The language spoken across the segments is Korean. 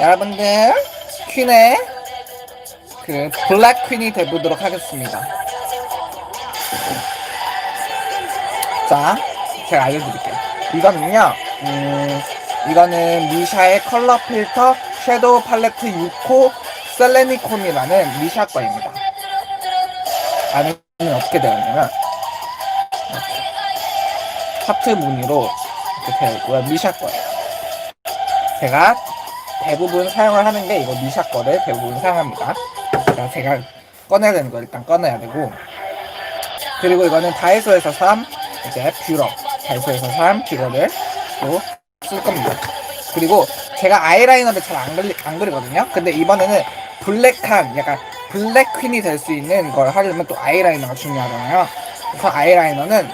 여러분들 퀸의 그 블랙 퀸이 돼보도록 하겠습니다. 자, 제가 알려드릴게요. 이거는요, 음, 이거는 미샤의 컬러 필터 섀도우 팔레트 6호 셀레니콤이라는 미샤 거입니다. 안에는 어떻게 이렇게 하트 무늬로 이렇게 되어 있고요. 미샤 거예요. 제가 대부분 사용을 하는 게 이거 미샤 거를 대부분 사용합니다. 자, 제가 꺼내야 되는 거 일단 꺼내야 되고, 그리고 이거는 다이소에서 산 이제 뷰러 다이소에서 산 뷰러를 또 쓸 겁니다. 그리고 제가 아이라이너를 잘안 그리, 안 그리거든요. 근데 이번에는 블랙한 약간 블랙 퀸이 될 수 있는 걸 하려면 또 아이라이너가 중요하잖아요. 그래서 아이라이너는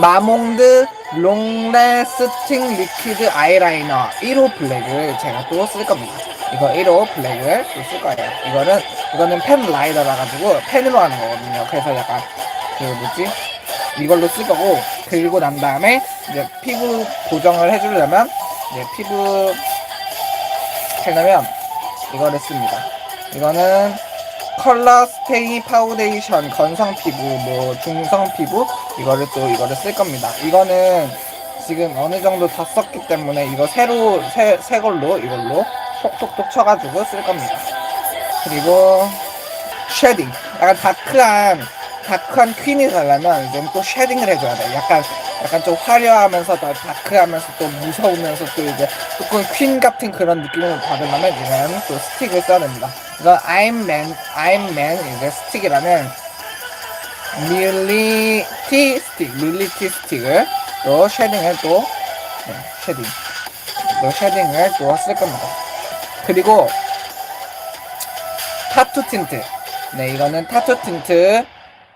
마몽드 롱레스팅 리퀴드 아이라이너 1호 블랙을 제가 또 쓸 겁니다. 이거 1호 블랙을 또 쓸 거예요. 이거는 이거는 펜 라이더라 가지고 펜으로 하는 거거든요. 그래서 약간 그 뭐지 이걸로 쓸 거고 그리고 난 다음에 이제 피부 보정을 해주려면 이제 피부 하려면 이거를 씁니다. 이거는 컬러 스테이 파우데이션 건성 피부 뭐 중성 피부 이거를 또 이거를 쓸 겁니다. 이거는 지금 어느 정도 다 썼기 때문에 이거 새로 새, 새 걸로 이걸로 톡톡톡 쳐가지고 쓸 겁니다. 그리고 쉐딩 약간 다크한 다크한 퀸이 되려면 이제 또 쉐딩을 해줘야 돼. 약간 약간 좀 화려하면서 더 다크하면서 또 무서우면서 또 이제 조금 퀸 같은 그런 느낌을 받으려면 이제는 또 스틱을 써야 됩니다. Man, I'm Man 이제 스틱이라는 밀리티 스틱, 밀리티 스틱을 또 쉐딩을 또 네, 쉐딩, 또 쉐딩을 또 쓸 겁니다. 그리고 타투 틴트. 네, 이거는 타투 틴트.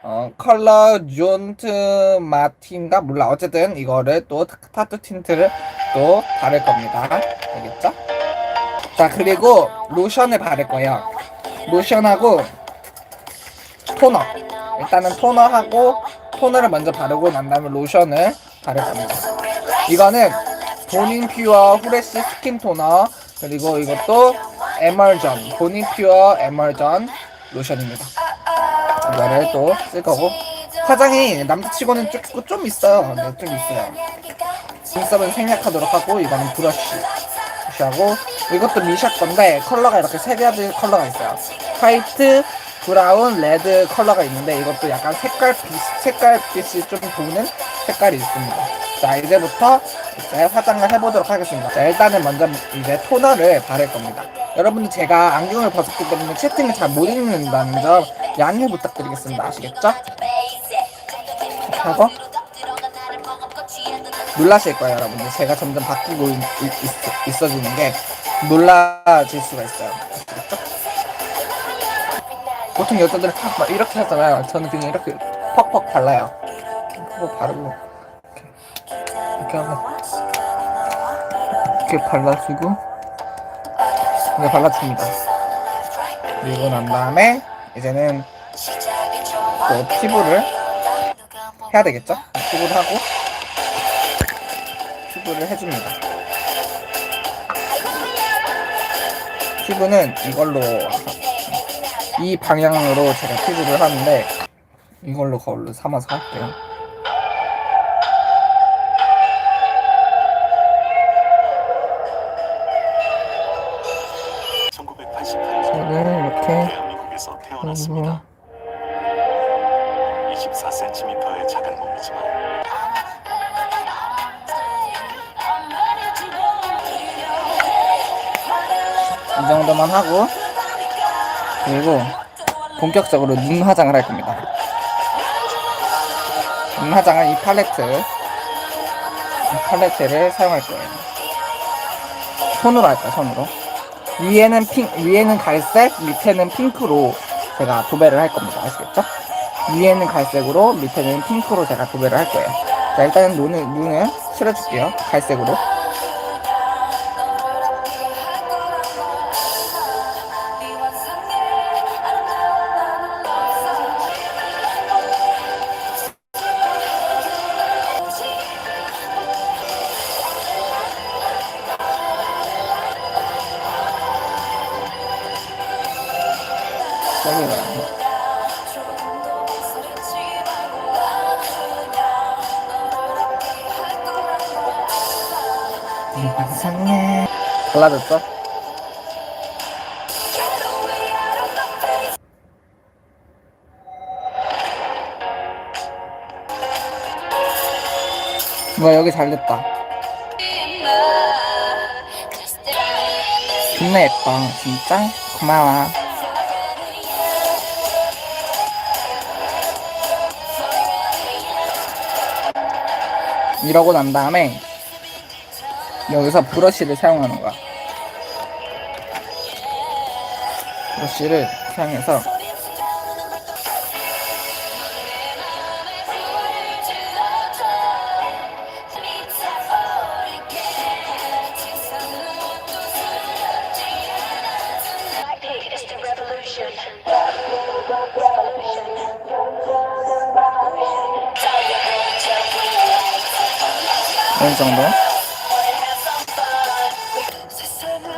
어, 컬러 존트 마틴가 몰라. 어쨌든 이거를 또 타투 틴트를 또 바를 겁니다. 알겠죠? 자, 그리고 로션을 바를 거예요. 로션하고 토너. 일단은 토너하고 토너를 먼저 바르고 난 다음에 로션을 바를 겁니다. 이거는 보닝 퓨어 후레쉬 스킨 토너 그리고 이것도 에멀전 보닝 퓨어 에멀전 로션입니다. 이거를 또 쓸 거고 화장이 남자치고는 좀, 좀 있어요. 네, 좀 있어요. 눈썹은 생략하도록 하고 이거는 브러쉬 브러쉬 하고 이것도 미샷 건데 컬러가 이렇게 세 가지 컬러가 있어요. 화이트, 브라운, 레드 컬러가 있는데 이것도 약간 색깔 빛 색깔 빛이 좀 도는 색깔이 있습니다. 자 이제부터 이제 화장을 해보도록 하겠습니다. 자 일단은 먼저 이제 토너를 바를 겁니다. 여러분들 제가 안경을 벗었기 때문에 채팅을 잘 못 읽는다는 점 양해 부탁드리겠습니다. 아시겠죠? 하고 놀라실 거예요, 여러분들. 제가 점점 바뀌고 있어지는 게 놀라질 수가 있어요. 아시겠죠? 보통 여자들은 막 이렇게 하잖아요. 저는 그냥 이렇게 퍽퍽 발라요. 퍽퍽 바르고 이렇게 이렇게 하고 이렇게 발라주고 이렇게 발라줍니다. 그리고 난 다음에 이제는 또 피부를 해야 되겠죠? 피부를 하고 피부를 해줍니다. 피부는 이걸로 이 방향으로 제가 피부를 하는데 이걸로 거울로 삼아서 할게요. 태어났습니다. 24cm의 작은 몸이지만 이 정도만 하고 그리고 본격적으로 눈 화장을 할 겁니다. 눈 화장은 이 팔레트 이 팔레트를 사용할 거예요. 손으로 할까요? 손으로. 위에는 핑 위에는 갈색, 밑에는 핑크로 제가 도배를 할 겁니다. 아시겠죠? 위에는 갈색으로, 밑에는 핑크로 제가 도배를 할 거예요. 자, 일단은 눈을 눈을 칠해줄게요. 갈색으로. 나. 이상해. 달라졌어? 뭐야 여기 잘 됐다. 존나 예뻐 진짜 고마워. 이러고 난 다음에 여기서 브러쉬를 사용하는 거야. 브러쉬를 사용해서 어느 정도.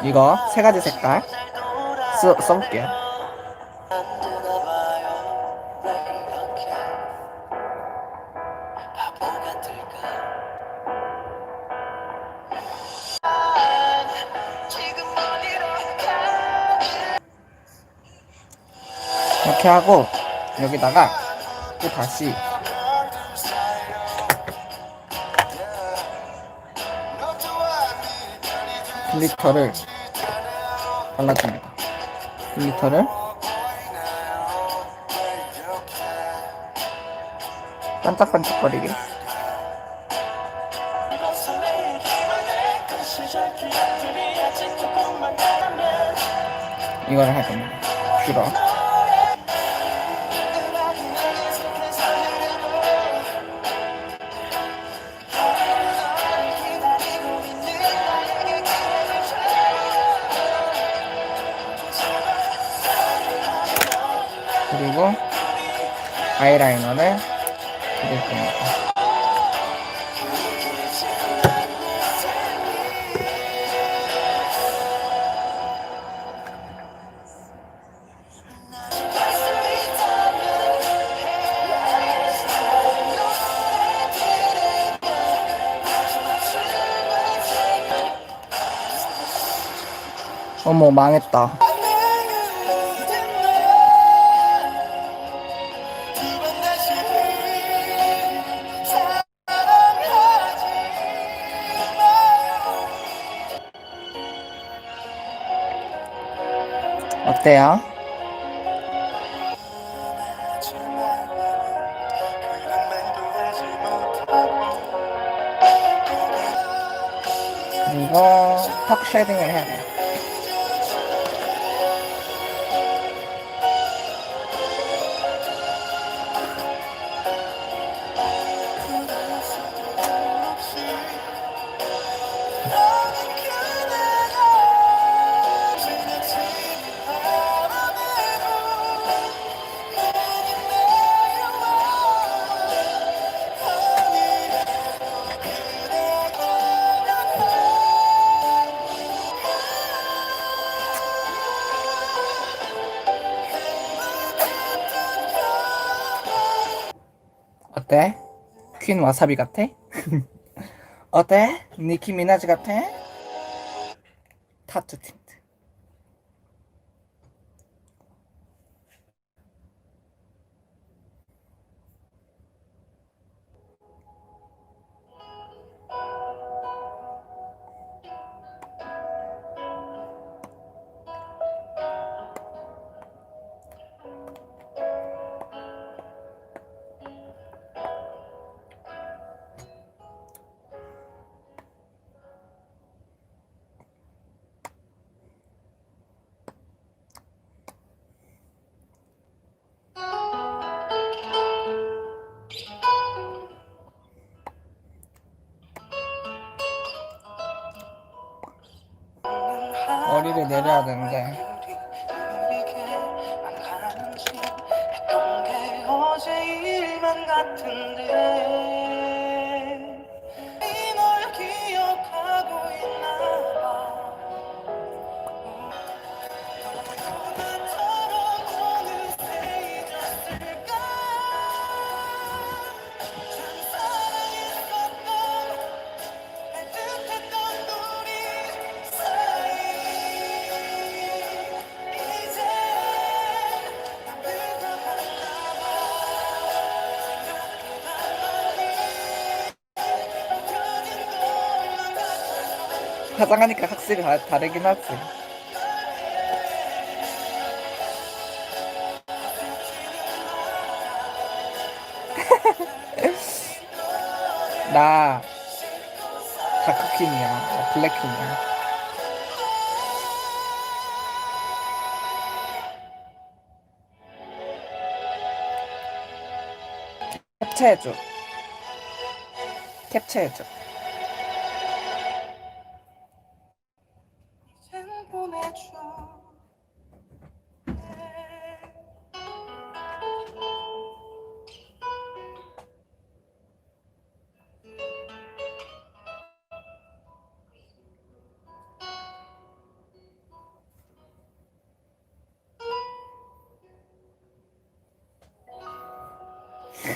이거 세 가지 색깔 써, 써볼게요. 이렇게 하고 여기다가 또 다시 글리터를 발라줍니다. 글리터를 반짝반짝거리게 이걸 할 겁니다. 줄어. 아이라이너를 그릴 겁니다. 어머 망했다. 어때요? 그리고 턱 쉐딩을 해야 돼요. 퀸 와사비 같아? 어때? 니키 미나즈 같아? 타투 틴 트. 머리를 내려야 되는데. 어제 일만 같은데 화장하니까 확실히 다, 다르긴 하지. 나 다크퀸이야. 나 블랙퀸이야. 캡처해줘. 캡처해줘.